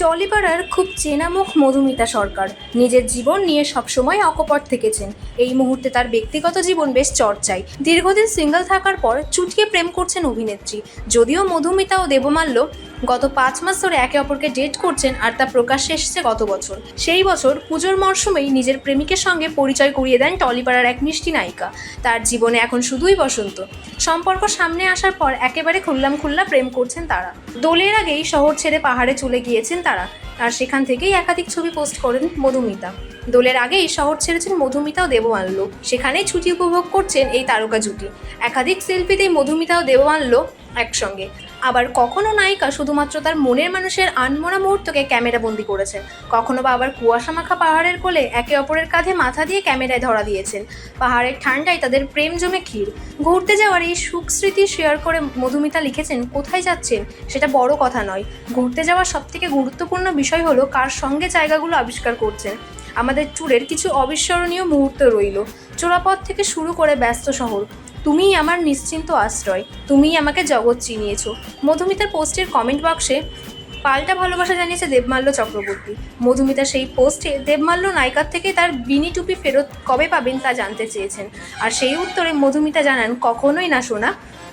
টলিপাড়ার খুব চেনামুখ মধুমিতা সরকার। নিজের জীবন নিয়ে সবসময় অকপট থেকেছেন। এই মুহূর্তে তার ব্যক্তিগত জীবন বেশ চর্চায়। দীর্ঘদিন সিঙ্গেল থাকার পর চুটকে প্রেম করছেন অভিনেত্রী। যদিও মধুমিতা ও দেবমাল্য গত পাঁচ মাস ধরে একে অপরকে ডেট করছেন আর তা প্রকাশ্যে এসেছে গত বছর। সেই বছর পুজোর মরশুমেই নিজের প্রেমিকের সঙ্গে পরিচয় করিয়ে দেন টলিপাড়ার এক মিষ্টি নায়িকা। তার জীবনে এখন শুধুই বসন্ত। সম্পর্ক সামনে আসার পর একেবারে খুল্লাম খুল্লা প্রেম করছেন তারা। দোলের আগেই শহর ছেড়ে পাহাড়ে চলে গিয়েছেন তারা। আর সেখান থেকেই একাধিক ছবি পোস্ট করেন মধুমিতা। দোলের আগেই শহর ছেড়েছেন মধুমিতা ও দেবমাল্য সেখানেই ছুটি উপভোগ করছেন এই তারকা জুটি। একাধিক সেলফিতেই মধুমিতা ও দেবমাল্য একসঙ্গে। আবার কখনো নায়িকা শুধুমাত্র তার মনের মানুষের আনমনা মুহূর্তকে ক্যামেরাবন্দি করেছেন কখনো বা আবার কুয়াশা মাখা পাহাড়ের কোলে একে অপরের কাঁধে মাথা দিয়ে ক্যামেরায় ধরা দিয়েছেন। পাহাড়ের ঠান্ডায় তাদের প্রেম জমে ক্ষীর। ঘুরতে যাওয়ার এই সুখ স্মৃতি শেয়ার করে মধুমিতা লিখেছেন, কোথায় যাচ্ছেন? সেটা বড় কথা নয়। ঘুরতে যাওয়ার সবথেকে গুরুত্বপূর্ণ বিষয় হলো কার সঙ্গে জায়গাগুলো আবিষ্কার করছেন। আমাদের ট্যুরের কিছু অবিস্মরণীয় মুহূর্ত রইল। চোরাপথ থেকে শুরু করে ব্যস্ত শহর। তুমিই আমার নিশ্চিন্ত আশ্রয়, তুমিই আমাকে জগৎ চিনিয়েছ। মধুমিতার পোস্টের কমেন্ট বক্সে পাল্টা ভালোবাসা জানিয়েছে দেবমাল্য চক্রবর্তী। মধুমিতা সেই পোস্টে দেবমাল্য নায়িকার থেকে তার বিনি টুপি ফেরত কবে পাবেন তা জানতে চেয়েছেন। আর সেই উত্তরে মধুমিতা জানান, কখনোই না শোনা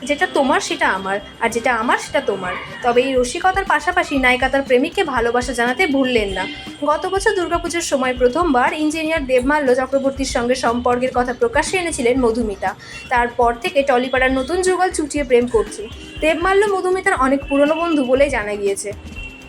যেটা তোমার সেটা আমার, আর যেটা আমার সেটা তোমার। তবে এই রসিকতার পাশাপাশি নায়িকা তার প্রেমিককে ভালোবাসা জানাতে ভুললেন না। গত বছর দুর্গাপুজোর সময় প্রথমবার ইঞ্জিনিয়ার দেবমাল্য চক্রবর্তীর সঙ্গে সম্পর্কের কথা প্রকাশ্যে এনেছিলেন মধুমিতা। তারপর থেকে টলিপাড়ার নতুন যুগল চুটিয়ে প্রেম করছে। দেবমাল্য মধুমিতার অনেক পুরনো বন্ধু বলেই জানা গিয়েছে।